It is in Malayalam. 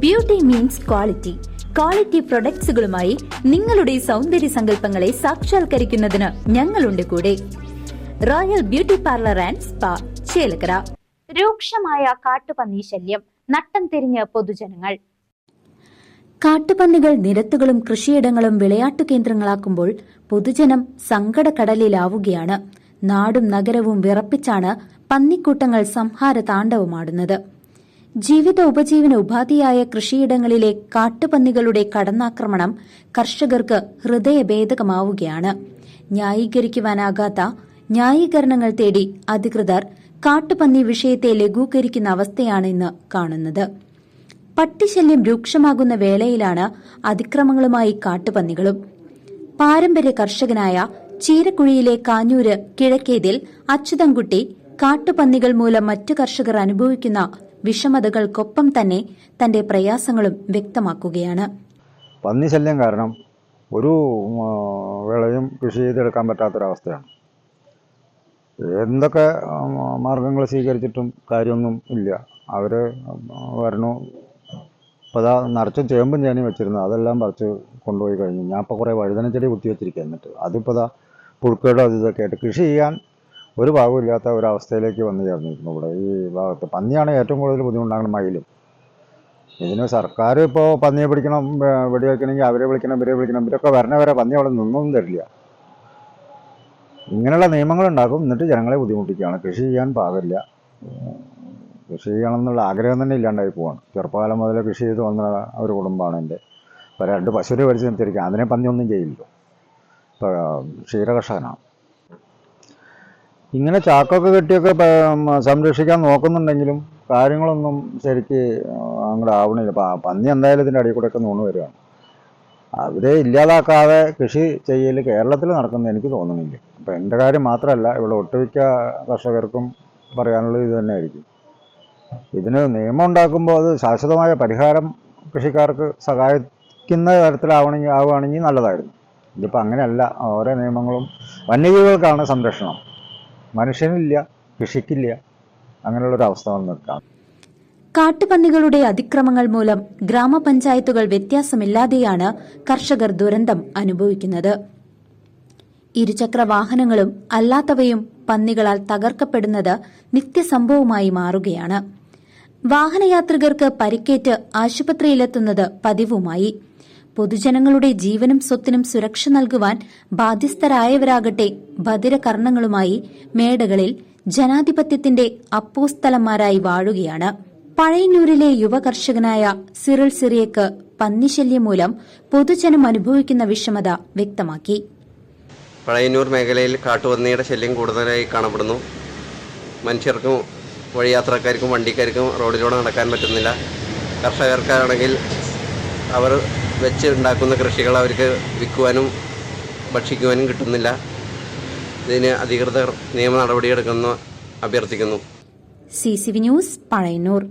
ബ്യൂട്ടി മീൻസ് ക്വാളിറ്റി ക്വാളിറ്റി പ്രൊഡക്ട്സുകളുമായി നിങ്ങളുടെ സൗന്ദര്യ സങ്കല്പങ്ങളെ സാക്ഷാത്കരിക്കുന്നതിന് ഞങ്ങളുണ്ട് കൂടെ. Royal beauty parlour and spa Chelakkara. രൂക്ഷമായ കാട്ടുപന്നി ശല്യം നട്ടം തിരിഞ്ഞ് പൊതുജനങ്ങൾ. കാട്ടുപന്നികൾ നിരത്തുകളും കൃഷിയിടങ്ങളും വിളയാട്ടു കേന്ദ്രങ്ങളാക്കുമ്പോൾ പൊതുജനം സങ്കടക്കടലിലാവുകയാണ്. നാടും നഗരവും വിറപ്പിച്ചാണ് പന്നിക്കൂട്ടങ്ങൾ സംഹാര താണ്ഡവമാടുന്നത് ജീവിത ഉപജീവന ഉപാധിയായ കൃഷിയിടങ്ങളിലെ കാട്ടുപന്നികളുടെ കടന്നാക്രമണം കർഷകർക്ക് ഹൃദയഭേദകമാവുകയാണ്. ന്യായീകരിക്കുവാനാകാത്ത ന്യായീകരണങ്ങൾ തേടി അധികൃതർ കാട്ടുപന്നി വിഷയത്തെ ലഘൂകരിക്കുന്ന അവസ്ഥയാണ് ഇന്ന് കാണുന്നത്. പട്ടിശല്യം രൂക്ഷമാകുന്ന വേളയിലാണ് അതിക്രമങ്ങളുമായി കാട്ടുപന്നികളും. പാരമ്പര്യ കർഷകനായ ചീരക്കുഴിയിലെ കാഞ്ഞൂര് കിഴക്കേതിൽ അച്യുതൻകുട്ടി കാട്ടുപന്നികൾ മൂലം മറ്റു കർഷകർ അനുഭവിക്കുന്ന വിഷമതകൾക്കൊപ്പം തന്നെ തന്റെ പ്രയാസങ്ങളും വ്യക്തമാക്കുകയാണ്. പന്നി ശല്യം കാരണം ഒരു വിളയും കൃഷി ചെയ്തെടുക്കാൻ പറ്റാത്തൊരവസ്ഥയാണ്. എന്തൊക്കെ മാർഗങ്ങൾ സ്വീകരിച്ചിട്ടും കാര്യമൊന്നും ഇല്ല. അവർ വരണു. ഇപ്പോൾ അതാ നിറച്ചും ചേമ്പും ചേനയും വെച്ചിരുന്നു. അതെല്ലാം പറിച്ച് കൊണ്ടുപോയി കഴിഞ്ഞു. ഞാൻ ഇപ്പോൾ കുറേ വഴുതന ചെടി കുത്തി വെച്ചിരിക്കുക എന്നിട്ട്. അതിപ്പോൾ അതാ പുഴുക്കേടോ അത് ഇതൊക്കെ ആയിട്ട് കൃഷി ചെയ്യാൻ ഒരു ഭാഗമില്ലാത്ത ഒരവസ്ഥയിലേക്ക് വന്നു ചേർന്നിരിക്കുന്നു ഇവിടെ ഈ ഭാഗത്ത്. പന്നിയാണ് ഏറ്റവും കൂടുതൽ ബുദ്ധിമുട്ടാകുന്നത് മയിലും. ഇതിന് സർക്കാർ ഇപ്പോൾ പന്നിയെ പിടിക്കണം വെടിവെക്കണമെങ്കിൽ അവരെ വിളിക്കണം ഇവരെ വിളിക്കണം ഇവരൊക്കെ വരണ വരെ പന്നി അവിടെ നിന്നൊന്നും തരില്ല. ഇങ്ങനെയുള്ള നിയമങ്ങൾ ഉണ്ടാക്കും എന്നിട്ട് ജനങ്ങളെ ബുദ്ധിമുട്ടിക്കുകയാണ്. കൃഷി ചെയ്യാൻ പാകില്ല കൃഷി ചെയ്യണം എന്നുള്ള ആഗ്രഹം തന്നെ ഇല്ലാണ്ടായി പോവാണ്. ചെറുപ്പകാലം മുതൽ കൃഷി ചെയ്ത് വന്ന ഒരു കുടുംബമാണ് എന്റെ. ഇപ്പോൾ രണ്ട് പശുവിനെ പഠിച്ച് നിർത്തിയിരിക്കുക അതിനെ പന്നിയൊന്നും ചെയ്യില്ലല്ലോ ഇപ്പോൾ ക്ഷീരകർഷകനാണ്. ഇങ്ങനെ ചാക്കൊക്കെ കെട്ടിയൊക്കെ സംരക്ഷിക്കാൻ നോക്കുന്നുണ്ടെങ്കിലും കാര്യങ്ങളൊന്നും ശരിക്ക് അങ്ങോട്ട് ആവണില്ല. പന്നി എന്തായാലും ഇതിന്റെ അടിയിൽ കൂടെയൊക്കെ നൂണ് വരികയാണ്. അവരെ ഇല്ലാതാക്കാതെ കൃഷി ചെയ്യൽ കേരളത്തിൽ നടക്കുന്ന എനിക്ക് തോന്നുന്നില്ല. അപ്പം എന്റെ കാര്യം മാത്രമല്ല ഇവിടെ ഒട്ടുമിക്ക കർഷകർക്കും പറയാനുള്ളത് ഇത് തന്നെയായിരിക്കും. ഇതിന് നിയമം ഉണ്ടാക്കുമ്പോൾ അത് ശാശ്വതമായ പരിഹാരം കൃഷിക്കാർക്ക് സഹായിക്കുന്ന തരത്തിലാവണമെങ്കിൽ ആവുകയാണെങ്കിൽ നല്ലതായിരുന്നു. ഇതിപ്പോൾ അങ്ങനെയല്ല ഓരോ നിയമങ്ങളും വന്യജീവികൾക്കാണ് സംരക്ഷണം. മനുഷ്യനില്ല കൃഷിക്കില്ല. അങ്ങനെയുള്ളൊരു അവസ്ഥ വന്ന് നിൽക്കാം കാട്ടുപന്നികളുടെ അതിക്രമങ്ങൾ മൂലം ഗ്രാമപഞ്ചായത്തുകൾ വ്യത്യാസമില്ലാതെയാണ് കർഷകർ ദുരന്തം അനുഭവിക്കുന്നത്. ഇരുചക്ര വാഹനങ്ങളും അല്ലാത്തവയും പന്നികളാൽ തകർക്കപ്പെടുന്നത് നിത്യസംഭവമായി മാറുകയാണ്. വാഹനയാത്രികർക്ക് പരിക്കേറ്റ് ആശുപത്രിയിലെത്തുന്നത് പതിവുമായി. പൊതുജനങ്ങളുടെ ജീവനും സ്വത്തിനും സുരക്ഷ നൽകുവാൻ ബാധ്യസ്ഥരായവരാകട്ടെ ഭദ്രകർണങ്ങളുമായി മേടകളിൽ ജനാധിപത്യത്തിന്റെ അപ്പോസ്തലന്മാരായി വാഴുകയാണ്. പഴയന്നൂരിലെ യുവകർഷകനായ സിറിൾ സിറിയക്ക് പന്നിശല്യം മൂലം പൊതുജനം അനുഭവിക്കുന്ന വിഷമത വ്യക്തമാക്കി. പഴയന്നൂർ മേഖലയിൽ കാട്ടുപന്നിയുടെ ശല്യം കൂടുതലായി കാണപ്പെടുന്നു. മനുഷ്യർക്കും വഴിയാത്രക്കാർക്കും വണ്ടിക്കാർക്കും റോഡിലൂടെ നടക്കാൻ പറ്റുന്നില്ല. കർഷകർക്കാണെങ്കിൽ അവർ വെച്ച് ഉണ്ടാക്കുന്ന കൃഷികൾ അവർക്ക് വിൽക്കുവാനും ഭക്ഷിക്കുവാനും കിട്ടുന്നില്ല. ഇതിന് അധികൃതർ നിയമ നടപടിയെടുക്കുന്നു അഭ്യർത്ഥിക്കുന്നു. C C V news Pazhayannur.